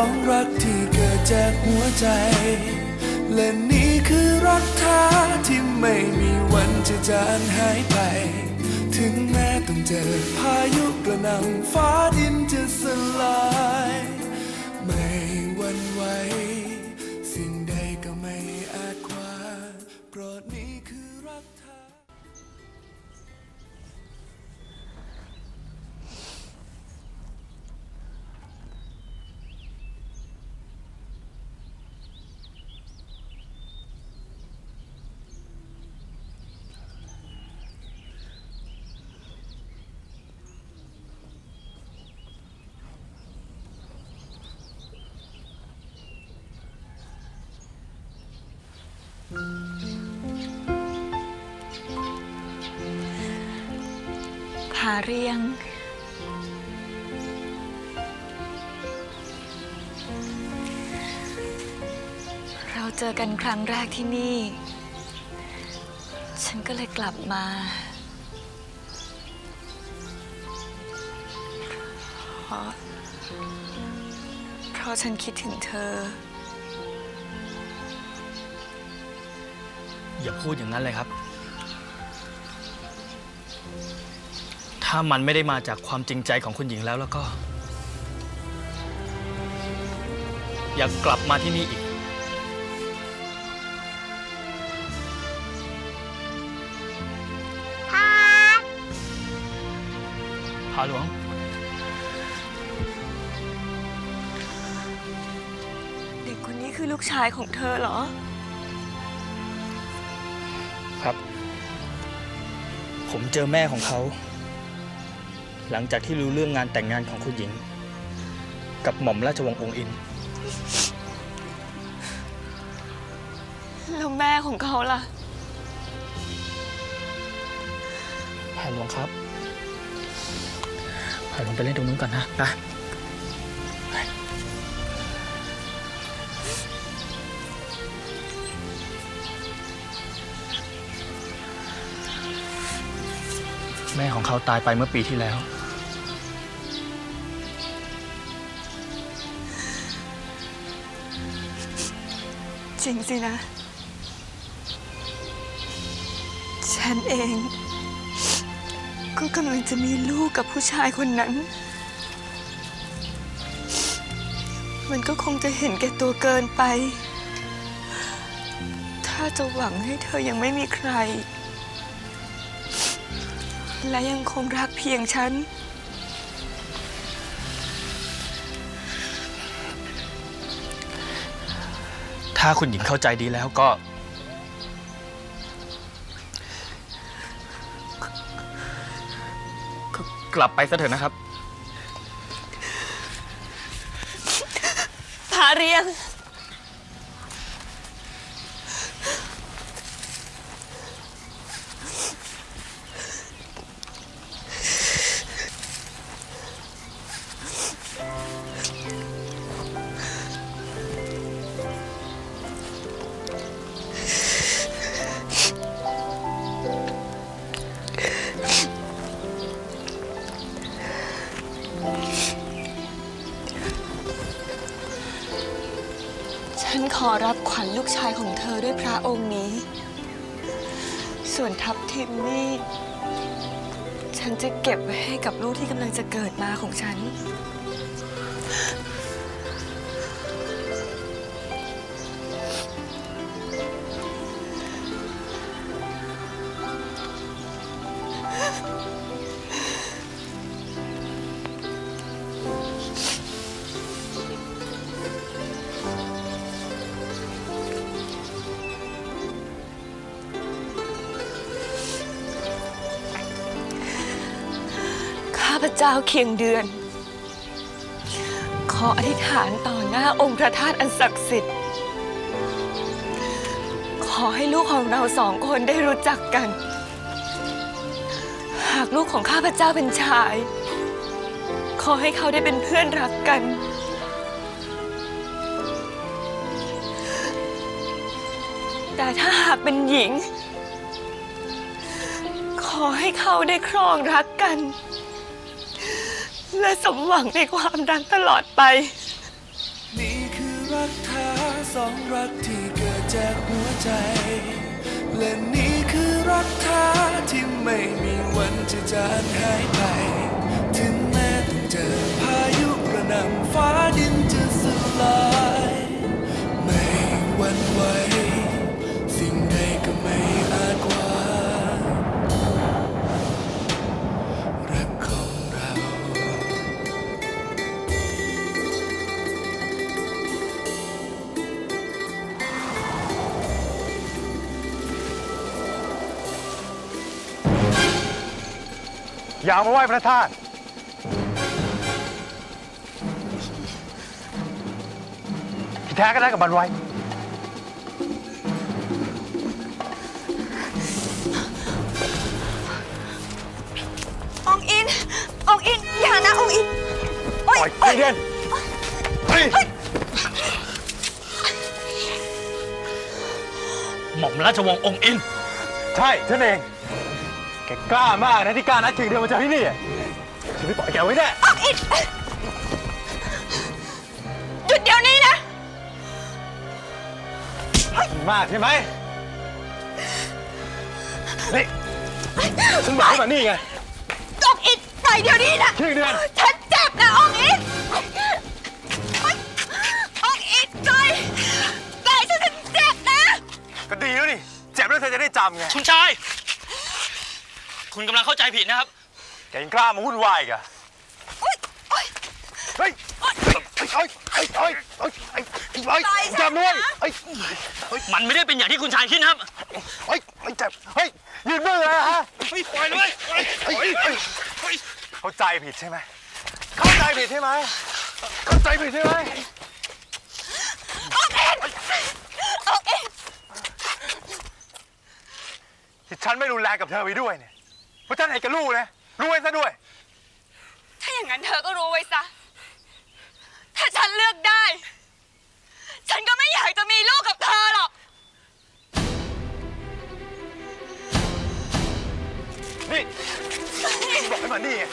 องรักที่เกิดจากหัวใจ และนี่คือรักแท้ที่ไม่มีวันจะจางหายไป ถึงแม้ต้องเจอพายุกระหน่ำฟ้าดินจะสลาย ไม่หวันไหวาเรียง เราเจอกันครั้งแรกที่นี่ ฉันก็เลยกลับมา เพราะเพราะฉันคิดถึงเธอ อย่าพูดอย่างนั้นเลยครับ ถ้ามันไม่ได้มาจากความจริงใจของคุณหญิงแล้วแล้วก็ อย่ากลับมาที่นี่อีกพาหลวง เด็กคนนี้คือลูกชายของเธอเหรอ ครับ ผมเจอแม่ของเขา หลังจากที่รู้เรื่องงานแต่งงานของคุณหญิง กับหม่อมราชวงศ์องค์อิน แล้วแม่ของเขาล่ะพาหลวงครับพาหลวงไปเล่นตรงนู้นก่อนนะ ไปไป ม่ของเขาตายไปเมื่อปีที่แล้ว จริงสินะ ฉันเอง ก็กำลังจะมีลูกกับผู้ชายคนนั้น มันก็คงจะเห็นแก่ตัวเกินไป ถ้าจะหวังให้เธอยังไม่มีใคร และยังคงรักเพียงฉัน ถ้าคุณหญิงเข้าใจดีแล้วก็ก็กลับไปซะเถอะนะครับ พาเรียง ฉันขอรับขวัญลูกชายของเธอด้วยพระองค์นี้ ส่วนทัพทิมนี่ ฉันจะเก็บไว้ให้กับลูกที่กำลังจะเกิดมาของฉัน พเจ้าเคียงเดือน ขออธิษฐานต่อหน้าองค์พระธาตุอันศักดิ์สิทธิ์ ขอให้ลูกของเราสองคนได้รู้จักกัน หากลูกของข้าพเจ้าเป็นชาย ขอให้เขาได้เป็นเพื่อนรักกัน แต่ถ้าหากเป็นหญิง ขอให้เขาได้ครองรักกัน และสมหวังในความรักตลอดไป นี่คือรักแท้สองรักที่เกิดจากหัวใจ และนี่คือรักแท้ที่ไม่มีวันจะจางหายไป ถึงแม้ต้องเจอพายุกระหน่ำฟ้าดินจะสลาย ไม่หวันไหว อย่าเอามาไหว้พระธาตุที่แท้ก็ได้กับมันไว้ องอิน องอิน อย่านะองอินโอ๊ยปล่อยไอ้เด่นเฮ้ยหม่อมราชวงศ์องค์อิน ใช่ฉันเอง แกกล้ามากนะที่กล้านัดชิงเธอมาเจอที่นี่อะฉันไม่ปล่อยแกไว้แน่องอินหยุดเดี๋ยวนี้นะมากใช่ไหมนี่ฉันบอกให้มานี่ไงองอินปล่อยเดี๋ยวนี้นะชื่อเดือน ฉันเจ็บนะองอินองอินปล่อยปล่อยฉันฉันเจ็บนะ ก็ดีแล้วนี่เจ็บแล้วเธอจะได้จำไง คุณชาย คุณกำลังเข้าใจผิดนะครับ แกยังกล้ามาวุ่นวายอีกอะอุ๊ยอุ๊ยเฮ้ยเฮ้ยเฮ้ยเฮ้ยเฮ้ยเฮ้ยเฮ้ยเฮ้ยปล่อยฉันจำด้วยนะเฮ้ยเฮ้ยมันไม่ได้เป็นอย่างที่คุณชายคิดนะครับ เฮ้ยเฮ้ยเจ็บเฮ้ยยืนมือเลยฮะเฮ้ยปล่อยเลยเฮ้ยเฮ้ยเฮ้ยเฮ้ยเข้าใจผิดใช่ไหมเข้าใจผิดใช่ไหมเข้าใจผิดใช่ไหมองอินองอินที่ฉันไม่รุนแรงกับเธอไปด้วยเนี่ย เพราะฉันเห็นแกับลูกนะรู้ไว้ซะด้วย ถ้าอย่างนั้นเธอก็รู้ไว้ซะ ถ้าฉันเลือกได้ ฉันก็ไม่อยากจะมีลูกกับเธอหรอก นี่บอกให้มานี่ไง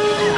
Yeah.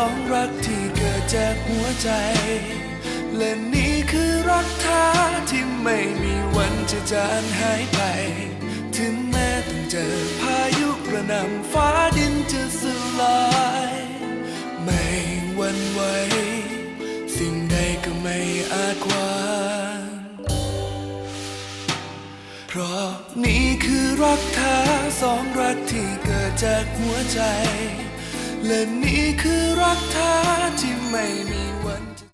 สองรักที่เกิดจากหัวใจ และนี่คือรักแท้ที่ไม่มีวันจะจางหายไป ถึงแม้ต้องเจอพายุกระหน่ำฟ้าดินจะสลาย ไม่หวันไหวสิ่งใดก็ไม่อาจขวางเพราะนี่คือรักแท้สองรักที่เกิดจากหัวใจ และนี่คือรักแท้ที่ไม่มี